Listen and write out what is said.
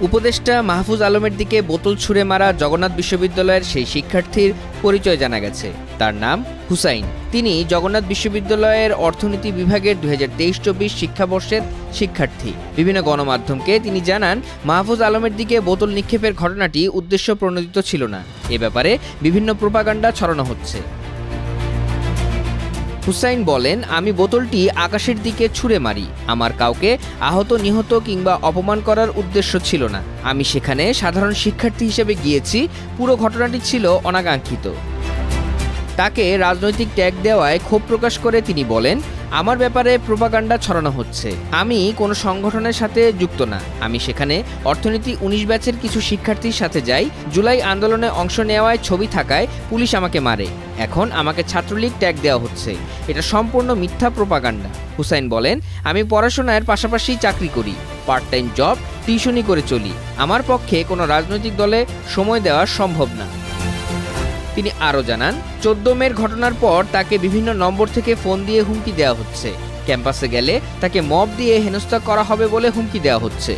উপদেষ্টা মাহফুজ আলমের দিকে বোতল ছুঁড়ে মারা জগন্নাথ বিশ্ববিদ্যালয়ের সেই শিক্ষার্থীর পরিচয় জানা গেছে। তার নাম হুসাইন। তিনি জগন্নাথ বিশ্ববিদ্যালয়ের অর্থনীতি বিভাগের দু হাজার তেইশ চব্বিশ শিক্ষাবর্ষের শিক্ষার্থী। বিভিন্ন গণমাধ্যমকে তিনি জানান, মাহফুজ আলমের দিকে বোতল নিক্ষেপের ঘটনাটি উদ্দেশ্য প্রণোদিত ছিল না। এ ব্যাপারে বিভিন্ন প্রোপাগান্ডা ছড়ানো হচ্ছে। হুসাইন বলেন, আমি বোতলটি আকাশের দিকে ছুঁড়ে মারি। আমার কাউকে আহত, নিহত কিংবা অপমান করার উদ্দেশ্য ছিল না। আমি সেখানে সাধারণ শিক্ষার্থী হিসেবে গিয়েছি। পুরো ঘটনাটি ছিল অনাকাঙ্ক্ষিত। তাকে রাজনৈতিক ট্যাগ দেওয়ায় ক্ষোভ প্রকাশ করে তিনি বলেন, আমার ব্যাপারে প্রোপাগান্ডা ছড়ানো হচ্ছে। আমি কোনো সংগঠনের সাথে যুক্ত না। আমি সেখানে অর্থনীতি উনিশ ব্যাচের কিছু শিক্ষার্থীর সাথে যাই। জুলাই আন্দোলনে অংশ নেওয়ায় ছবি থাকায় পুলিশ আমাকে মারে। এখন আমাকে ছাত্রলীগ ট্যাগ দেওয়া হচ্ছে। এটা সম্পূর্ণ মিথ্যা প্রোপাগান্ডা। হুসাইন বলেন, আমি পড়াশোনার পাশাপাশি চাকরি করি পার্ট টাইম জব টিউশনি করে চলি। আমার পক্ষে কোনো রাজনৈতিক দলে সময় দেওয়া সম্ভব না। তিনি আরও জানান, চোদ্দ মের ঘটনার পর তাকে বিভিন্ন নম্বর থেকে ফোন দিয়ে হুমকি দেওয়া হচ্ছে। ক্যাম্পাসে গেলে তাকে মব দিয়ে হেনস্থা করা হবে বলে হুমকি দেওয়া হচ্ছে।